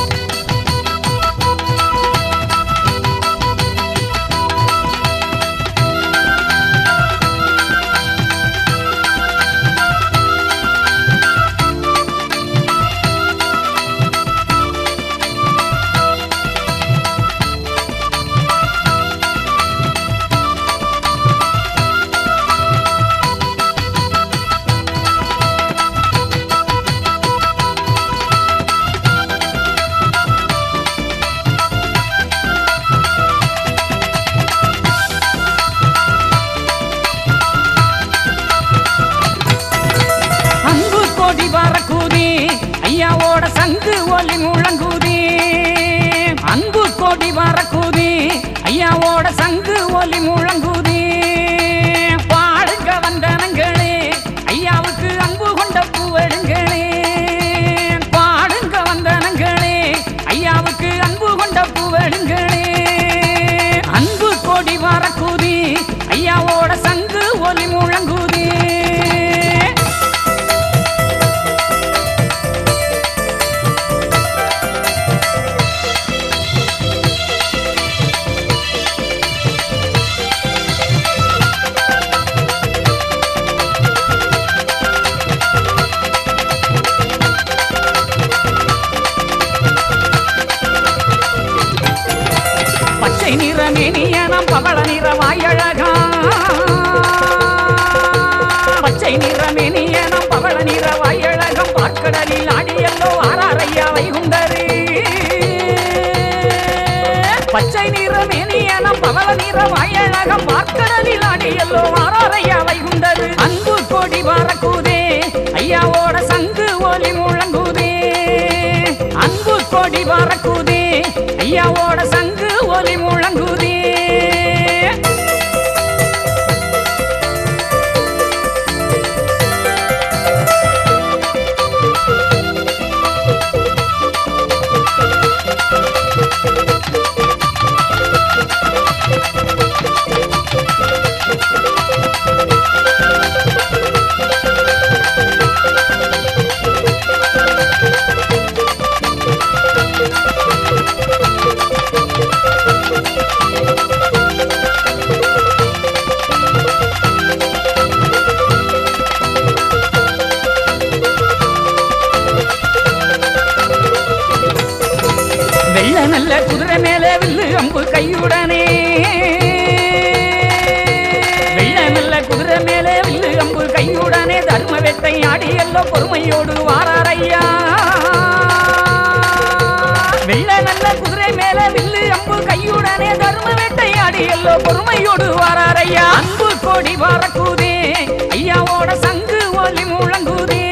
அன்பு முழங்குதி ஐயாவோட சங்கு ஒலி முழங்குதி. பாடுங்க வந்தனங்களே ஐயாவுக்கு அன்பு கொண்ட பூவெடுங்களே பாடுங்க வந்தனங்களே ஐயாவுக்கு அன்பு கொண்ட பூவெடுங்களே பச்சை நிறமேனியனம் பவள நிற வாயழகா. பச்சை நிறமேனியனம் பவள நிற வாயழகம் பார்க்கடலில் ஆடியல்லோ ஆராரையா வைகுண்டரே பச்சை நிறமேனியனம் பவள நிற வாயழகம் பார்க்கடலில் ஆடியல்லோ ஆராரையா வைகுண்டரு அன்பு கொடி வாரக்கூதே ஐயாவோட சங்கு ஒலி முழங்குதே. அன்பு கொடி வாரக்கூதே ஐயாவோட சங்கு அடியெல்லாம் பொறுமையோடு வாராரையா வெள்ள நல்ல குதிரை மேல வில்லு அம்பு கையுடனே தர்ம வேட்டை ஆடி பொறுமையோடு வாராரையா அன்பு கொடி பறக்குதே ஐயாவோட சங்கு ஒலி முழங்குதே.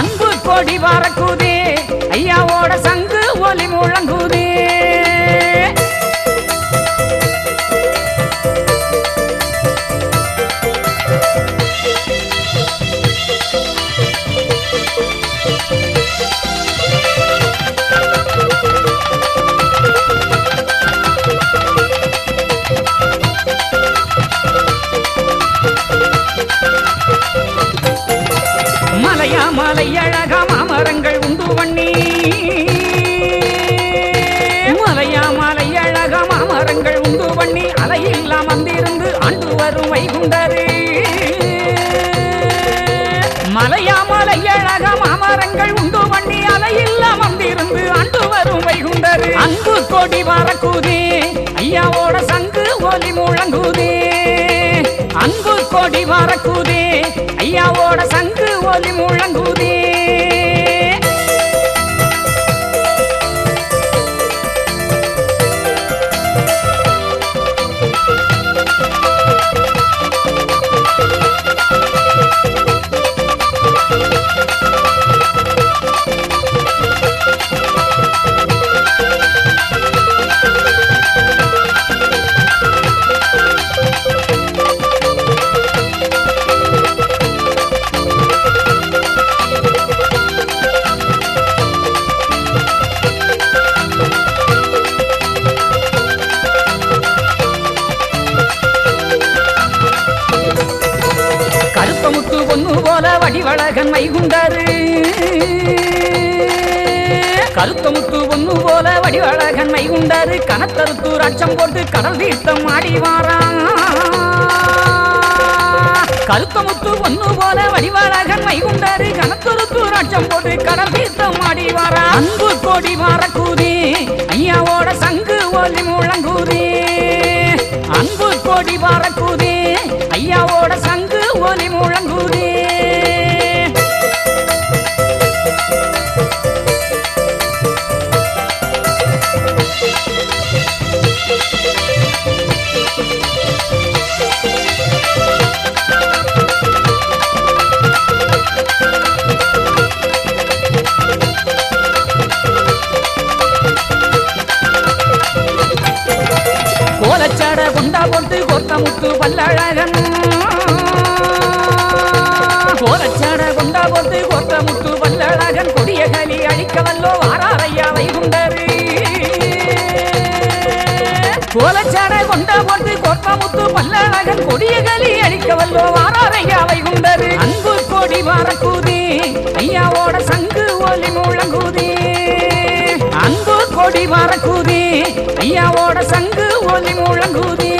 அன்பு கொடி பறக்குதே ஐயாவோட சங்கு ஒலி முழங்கு மலையா அழகா மாமரங்கள் உண்டு பண்ணி மலையா மாலை அழகா மாமரங்கள் உண்டு பண்ணி அலையெல்லாம் வந்திருந்து ஆண்டு வரும் வைகுண்டரே. மலையா மாலை அழகா மாமரங்கள் உண்டு பண்ணி அலையில்லா வந்திருந்து ஆண்டு வரும் வைகுண்டரு. அன்பு கொடி பறக்குதே ஐயாவோட சங்கு ஒலி முழங்குதே. அன்பு கொடி வரக்கூதே ஐயாவோட கருத்தமுத்து ஒண்ணு போல வடிவழகன் வைகுண்டாரு கனத்தருத்து அச்சம் போட்டு கடல் தீர்த்தம் ஆடி கருத்தமுத்து ஒன்று ஒண்ணு போல வடிவழகன் வைகுண்டாரு கனத்தருத்து அச்சம் போட்டு கடல் தீர்த்தம் ஆடிவாரா? அன்பு கோடி வாரக்கூதி ஐயாவோட சங்கு ஒலி முழங்கூதி அன்பு கோடி வாரக்கூதி ஐயாவோட சங்கு ஒலி முழங்கு போட்டு முத்து பல்லழகன் கோரச்சாட கொண்ட போது கொத்த முத்து பல்லழகன் கொடிய கலி அழிக்க வல்லோ வாராரையா வைகுண்டரு. கோலச்சாட கொண்ட போது கொத்த முத்து பல்லழகன் கொடிய கலி அழிக்க வல்லோ வாராரையா வைகுண்டரு. அன்பு கொடி வாரக்கூதி ஐயாவோட சங்கு ஒலி முழங்கூதி. அன்பு கொடி வாரக்கூதி ஐயாவோட சங்கு ஒலி முழங்குதி.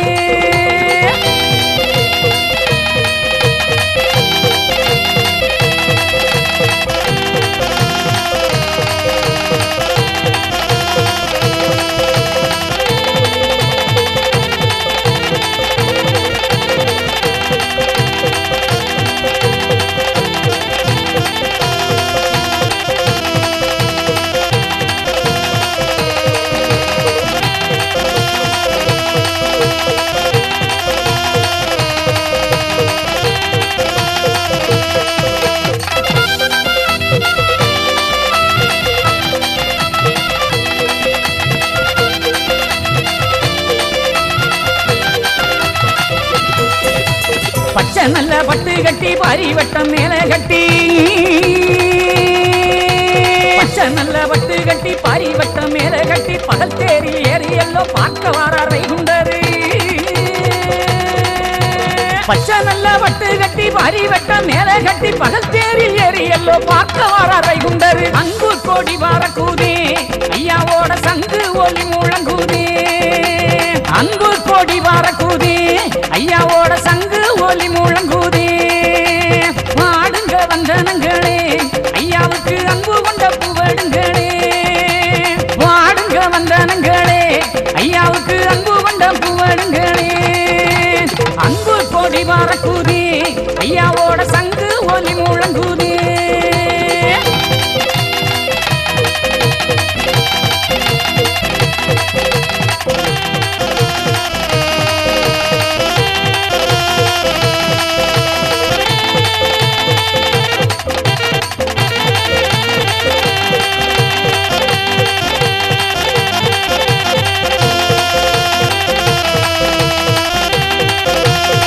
பச்சை நல்ல பட்டு கட்டி பாரி வட்டம் மேல கட்டி. பச்சை நல்ல பட்டு கட்டி பாரி வட்டம் மேல கட்டி பகல் தேரி ஏறி எல்லாம் பார்க்க வாரார் வைகுண்டரு பச்சை நல்ல பட்டு கட்டி பாரி வட்டம் மேல கட்டி பகல் தேரி ஏறி எல்லாம் பார்க்க வாரார் வைகுண்டரு அங்கு கோடி வார கூதி ஐயாவோட சங்கு ஒளி முழங்குதி. அங்கு கோடி வார கூதி அன்பு கொடி வரக்கூறி ஐயாவோட சங்கு ஒலி முழங்கூறி